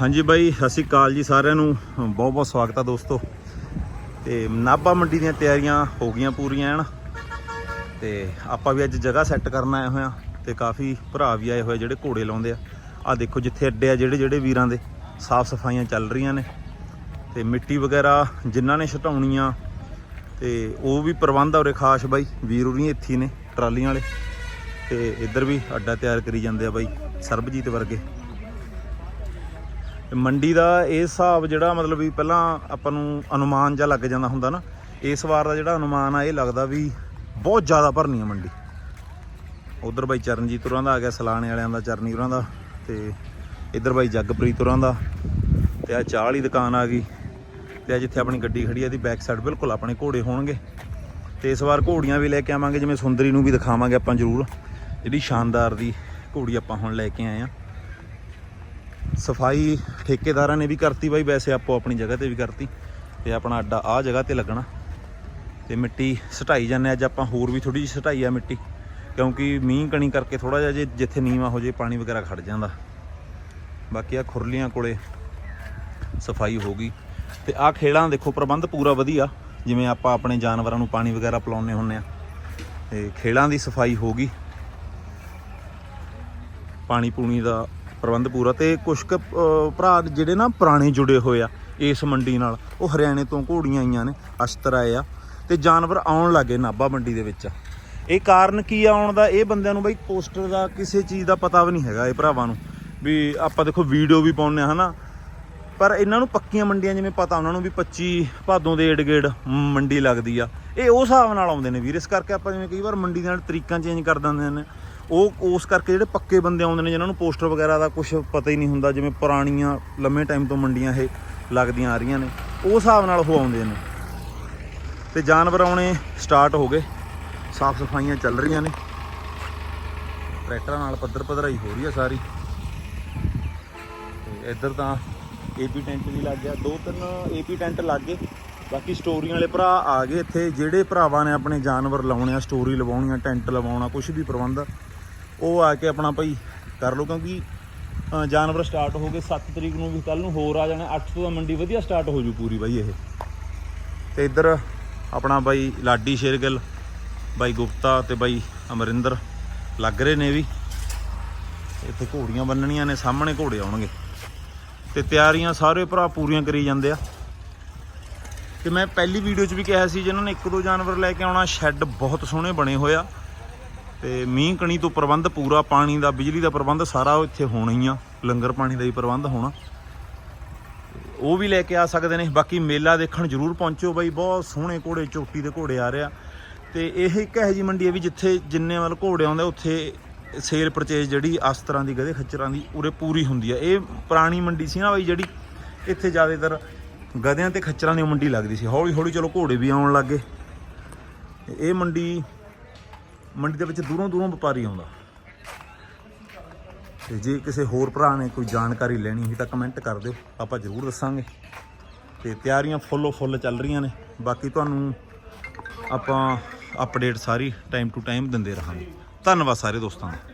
ਹਾਂਜੀ ਬਾਈ, ਸਤਿ ਸ਼੍ਰੀ ਅਕਾਲ ਜੀ ਸਾਰਿਆਂ ਨੂੰ। ਬਹੁਤ ਬਹੁਤ ਸਵਾਗਤ ਆ ਦੋਸਤੋ। ਤੇ ਨਾਭਾ ਮੰਡੀ ਦੀਆਂ ਤਿਆਰੀਆਂ ਹੋ ਗਈਆਂ ਪੂਰੀਆਂ ਹਨ। ਤੇ ਆਪਾਂ ਵੀ ਅੱਜ ਜਗ੍ਹਾ ਸੈੱਟ ਕਰਨ ਆਏ ਹੋਏ ਆ ਤੇ ਕਾਫੀ ਭਰਾ ਵੀ ਆਏ ਹੋਏ ਜਿਹੜੇ ਘੋੜੇ ਲਾਉਂਦੇ ਆ। ਆ ਦੇਖੋ ਜਿੱਥੇ ਅੱਡੇ ਆ ਜਿਹੜੇ ਜਿਹੜੇ ਵੀਰਾਂ ਦੇ, ਸਾਫ਼ ਸਫਾਈਆਂ ਚੱਲ ਰਹੀਆਂ ਨੇ। ਤੇ ਮਿੱਟੀ ਵਗੈਰਾ ਜਿਨ੍ਹਾਂ ਨੇ ਛਟਾਉਣੀਆਂ, ਤੇ ਉਹ ਵੀ ਪ੍ਰਬੰਧ ਆ ਉਰੇ ਖਾਸ ਬਾਈ, ਵੀਰ ਉਰੀ ਇੱਥੇ ਨੇ, ਟਰਾਲੀਆਂ ਵਾਲੇ। ਤੇ ਇੱਧਰ ਵੀ ਅੱਡਾ ਤਿਆਰ ਕਰੀ ਜਾਂਦੇ ਆ ਬਾਈ, ਸਰਬਜੀਤ ਵਰਗੇ। ਮੰਡੀ ਦਾ ਇਹ ਹਿਸਾਬ ਜਿਹੜਾ ਮਤਲਬ ਵੀ ਪਹਿਲਾਂ ਆਪਾਂ ਨੂੰ ਅਨੁਮਾਨ ਜਾਂ ਲੱਗ ਜਾਂਦਾ ਹੁੰਦਾ ਨਾ, ਇਸ ਵਾਰ ਦਾ ਜਿਹੜਾ ਅਨੁਮਾਨ ਆ, ਇਹ ਲੱਗਦਾ ਵੀ ਬਹੁਤ ਜ਼ਿਆਦਾ ਭਰਨੀ ਆ ਮੰਡੀ। ਉਧਰ ਬਾਈ ਚਰਨਜੀਤ ਉਰਾਂ ਦਾ ਆ ਗਿਆ, ਸਲਾਣੇ ਵਾਲਿਆਂ ਦਾ, ਚਰਨੀ ਉਰਾਂ ਦਾ, ਤੇ ਇੱਧਰ ਬਾਈ ਜਗਪ੍ਰੀਤ ਉਰਾਂ ਦਾ, ਤੇ ਆ ਚਾਹ ਵਾਲੀ ਦੁਕਾਨ ਆ ਗਈ, ਤੇ ਆ ਜਿੱਥੇ ਆਪਣੀ ਗੱਡੀ ਖੜੀ ਆ, ਇਹਦੀ ਬੈਕ ਸਾਈਡ ਬਿਲਕੁਲ ਆਪਣੇ ਘੋੜੇ ਹੋਣਗੇ। ਤੇ ਇਸ ਵਾਰ ਘੋੜੀਆਂ ਵੀ ਲੈ ਕੇ ਆਵਾਂਗੇ, ਜਿਵੇਂ ਸੁੰਦਰੀ ਨੂੰ ਵੀ ਦਿਖਾਵਾਂਗੇ ਆਪਾਂ ਜ਼ਰੂਰ, ਜਿਹੜੀ ਸ਼ਾਨਦਾਰ ਦੀ ਘੋੜੀ ਆਪਾਂ ਹੁਣ ਲੈ ਕੇ ਆਏ ਆ। ਸਫ਼ਾਈ ਠੇਕੇਦਾਰਾਂ ਨੇ ਵੀ ਕਰਤੀ ਬਾਈ, ਵੈਸੇ ਆਪੋ ਆਪਣੀ ਜਗ੍ਹਾ ਤੇ ਵੀ ਕਰਤੀ ਤੇ ਆਪਣਾ ਅੱਡਾ ਆ ਜਗ੍ਹਾ ਤੇ ਲੱਗਣਾ ਤੇ ਮਿੱਟੀ ਸਟਾਈ ਜਾਂਦੇ ਅੱਜ ਆਪਾਂ ਹੋਰ ਵੀ ਥੋੜੀ ਜਿਹੀ ਸਟਾਈ ਆ ਮਿੱਟੀ, ਕਿਉਂਕਿ ਮੀਂਹ ਕਣੀ ਕਰਕੇ ਥੋੜਾ ਜਿਹਾ ਜੇ ਜਿੱਥੇ ਨੀਵਾ ਹੋ ਜੇ ਪਾਣੀ ਵਗੈਰਾ ਖੜ ਜਾਂਦਾ। ਬਾਕੀ ਆ ਖੁਰਲੀਆਂ ਕੋਲੇ ਸਫ਼ਾਈ ਹੋ ਗਈ ਤੇ ਆ ਖੇੜਾਂ ਦੇਖੋ, ਪ੍ਰਬੰਧ ਪੂਰਾ ਵਧੀਆ, ਜਿਵੇਂ ਆਪਾਂ ਆਪਣੇ ਜਾਨਵਰਾਂ ਨੂੰ ਪਾਣੀ ਵਗੈਰਾ ਪਿਲਾਉਂਦੇ ਹੁੰਨੇ ਆ ਤੇ ਖੇੜਾਂ ਦੀ ਸਫ਼ਾਈ ਹੋ ਗਈ। ਪਾਣੀ ਪੂਣੀ ਦਾ ਪ੍ਰਬੰਧ ਪੂਰਾ ਤੇ ਕੁਝ ਕੁ ਅਹ, ਭਰਾ ਜਿਹੜੇ ਨਾ ਪੁਰਾਣੇ ਜੁੜੇ ਹੋਏ ਆ ਇਸ ਮੰਡੀ ਨਾਲ ਉਹ ਹਰਿਆਣੇ ਤੋਂ ਘੋੜੀਆਂ ਆਈਆਂ ਨੇ ਅਸ਼ਤਰ ਆਏ ਆ ਤੇ ਜਾਨਵਰ ਆਉਣ ਲੱਗੇ ਨਾਭਾ ਮੰਡੀ ਦੇ ਵਿੱਚ। ਇਹ ਕਾਰਨ ਕੀ ਆ ਆਉਣ ਦਾ? ਇਹ ਬੰਦਿਆਂ ਨੂੰ ਬਈ ਪੋਸਟਰ ਦਾ ਕਿਸੇ ਚੀਜ਼ ਦਾ ਪਤਾ ਵੀ ਨਹੀਂ ਹੈਗਾ ਇਹ ਭਰਾਵਾਂ ਨੂੰ ਵੀ ਆਪਾਂ ਦੇਖੋ ਵੀਡੀਓ ਵੀ ਪਾਉਂਦੇ ਆ ਹਨਾ? ਪਰ ਇਹਨਾਂ ਨੂੰ ਪੱਕੀਆਂ ਮੰਡੀਆਂ ਜਿਵੇਂ ਪਤਾ ਉਹਨਾਂ ਨੂੰ ਵੀ 25 ਭਾਦੋਂ ਦੇ ਏਡ ਗੇੜ ਮੰਡੀ ਲੱਗਦੀ ਆ। ਇਹ ਉਸ ਹਿਸਾਬ ਨਾਲ ਆਉਂਦੇ ਨੇ ਵੀਰ ਇਸ ਕਰਕੇ ਆਪਾਂ ਜਿਵੇਂ ਕਈ ਵਾਰ ਮੰਡੀ ਦੇ ਨਾਲ ਤਰੀਕਾਂ ਚੇਂਜ ਕਰ ਦਿੰਦੇ ਨੇ। ਉਹ ਉਸ ਕਰਕੇ ਜਿਹੜੇ ਪੱਕੇ ਬੰਦੇ ਆਉਂਦੇ ਨੇ, ਜਿਨ੍ਹਾਂ ਨੂੰ ਪੋਸਟਰ ਵਗੈਰਾ ਦਾ ਕੁਝ ਪਤਾ ਹੀ ਨਹੀਂ ਹੁੰਦਾ, ਜਿਵੇਂ ਪੁਰਾਣੀਆਂ ਲੰਮੇ ਟਾਈਮ ਤੋਂ ਮੰਡੀਆਂ ਇਹ ਲੱਗਦੀਆਂ ਆ ਰਹੀਆਂ ਨੇ ਉਸ ਹਿਸਾਬ ਨਾਲ ਉਹ ਆਉਂਦੇ ਨੇ। ਤੇ ਜਾਨਵਰ ਆਉਣੇ ਸਟਾਰਟ ਹੋ ਗਏ। ਸਾਫ਼ ਸਫਾਈਆਂ ਚੱਲ ਰਹੀਆਂ ਨੇ। ਟਰੈਕਟਰਾਂ ਨਾਲ ਪੱਧਰ ਪਧਰਾਈ ਹੋ ਰਹੀ ਆ ਸਾਰੀ। ਤੇ ਇੱਧਰ ਤਾਂ ਏਪੀ ਟੈਂਟ ਵੀ ਲੱਗ ਗਿਆ। ਦੋ ਤਿੰਨ ਏਪੀ ਟੈਂਟ ਲੱਗ ਗਏ। ਬਾਕੀ ਸਟੋਰੀਆਂ ਵਾਲੇ ਭਰਾ ਆ ਗਏ ਇੱਥੇ। ਜਿਹੜੇ ਭਰਾਵਾਂ ਨੇ ਆਪਣੇ ਜਾਨਵਰ ਲਾਉਣੇ ਆ ਸਟੋਰੀ ਲਵਾਉਣੀ ਆ ਟੈਂਟ ਲਵਾਉਣਾ ਕੁਝ ਵੀ ਪ੍ਰਬੰਧ ਉਹ ਆ ਕੇ ਆਪਣਾ ਭਾਈ ਕਰ ਲਓ ਕਿਉਂਕਿ ਜਾਨਵਰ ਸਟਾਰਟ ਹੋ ਗਏ 7 ਤਰੀਕ ਨੂੰ ਵੀ ਕੱਲ ਨੂੰ ਹੋਰ ਆ ਜਾਣਾ 8 ਤੋਂ ਤਾਂ ਮੰਡੀ ਵਧੀਆ ਸਟਾਰਟ ਹੋ ਜੂ ਪੂਰੀ ਬਾਈ ਇਹ। ਤੇ ਇੱਧਰ ਆਪਣਾ ਬਾਈ ਲਾਡੀ ਸ਼ੇਰਗਿੱਲ, ਬਾਈ ਗੁਪਤਾ ਤੇ ਬਾਈ ਅਮਰਿੰਦਰ ਲੱਗ ਰਹੇ ਨੇ ਵੀ। ਇੱਥੇ ਘੋੜੀਆਂ ਬੰਨਣੀਆਂ ਨੇ, ਸਾਹਮਣੇ ਘੋੜੇ ਆਉਣਗੇ। ਤੇ ਤਿਆਰੀਆਂ ਸਾਰੇ ਭਰਾ ਪੂਰੀਆਂ ਕਰੀ ਜਾਂਦੇ ਆ। ਤੇ ਮੈਂ ਪਹਿਲੀ ਵੀਡੀਓ 'ਚ ਵੀ ਕਿਹਾ ਸੀ ਜਿਹਨਾਂ ਨੇ ਇੱਕ ਦੋ ਜਾਨਵਰ ਲੈ ਕੇ ਆਉਣਾ, ਸ਼ੈੱਡ ਬਹੁਤ ਸੋਹਣੇ ਬਣੇ ਹੋਏ ਆ। ਤੇ ਮੀਂਹ ਕਣੀ ਤੋਂ ਪ੍ਰਬੰਧ ਪੂਰਾ, ਪਾਣੀ ਦਾ, ਬਿਜਲੀ ਦਾ ਪ੍ਰਬੰਧ ਸਾਰਾ ਇੱਥੇ ਹੋਣਾ ਹੀ ਆ, ਲੰਗਰ ਪਾਣੀ ਦਾ ਹੀ ਪ੍ਰਬੰਧ ਹੋਣਾ। ਉਹ ਵੀ ਲੈ ਕੇ ਆ ਸਕਦੇ ਨੇ, ਬਾਕੀ ਮੇਲਾ ਦੇਖਣ ਜ਼ਰੂਰ ਪਹੁੰਚੋ ਬਾਈ, ਬਹੁਤ ਸੋਹਣੇ ਘੋੜੇ ਚੋਟੀ ਦੇ ਘੋੜੇ ਆ ਰਿਹਾ ਤੇ ਇਹ ਇੱਕ ਇਹੋ ਜੀ ਮੰਡੀ ਹੈ ਵੀ ਜਿੱਥੇ ਜਿੰਨੇ ਵੱਲ ਘੋੜੇ ਆਉਂਦੇ ਉੱਥੇ ਸੇਲ ਪਰਚੇਜ ਜਿਹੜੀ ਇਸ ਦੀ ਗਧੇ ਖੱਚਰਾਂ ਦੀ ਉਰੇ ਪੂਰੀ ਹੁੰਦੀ ਆ। ਇਹ ਪੁਰਾਣੀ ਮੰਡੀ ਸੀ ਨਾ ਬਾਈ, ਜਿਹੜੀ ਇੱਥੇ ਜ਼ਿਆਦਾਤਰ ਗਧਿਆਂ ਤੇ ਖੱਚਰਾਂ ਦੀ ਮੰਡੀ ਲੱਗਦੀ ਸੀ। ਹੌਲੀ ਹੌਲੀ ਚਲੋ ਘੋੜੇ ਵੀ ਆਉਣ ਲੱਗੇ ਇਹ ਮੰਡੀ ਮੰਡੀ ਦੇ ਵਿੱਚ ਦੂਰੋਂ ਦੂਰੋਂ ਵਪਾਰੀ ਆਉਂਦਾ। ਤੇ ਜੇ ਕਿਸੇ ਹੋਰ ਭਰਾ ਨੇ ਕੋਈ ਜਾਣਕਾਰੀ ਲੈਣੀ ਹੋਈ ਤਾਂ ਕਮੈਂਟ ਕਰ ਦਿਓ, ਆਪਾਂ ਜ਼ਰੂਰ ਦੱਸਾਂਗੇ। ਤੇ ਤਿਆਰੀਆਂ ਫੁੱਲੋ ਫੁੱਲ ਚੱਲ ਰਹੀਆਂ ਨੇ, ਬਾਕੀ ਤੁਹਾਨੂੰ ਆਪਾਂ ਅਪਡੇਟ ਸਾਰੀ ਟਾਈਮ ਟੂ ਟਾਈਮ ਦਿੰਦੇ ਰਹਾਂਗੇ। ਧੰਨਵਾਦ ਸਾਰੇ ਦੋਸਤਾਂ ਦਾ।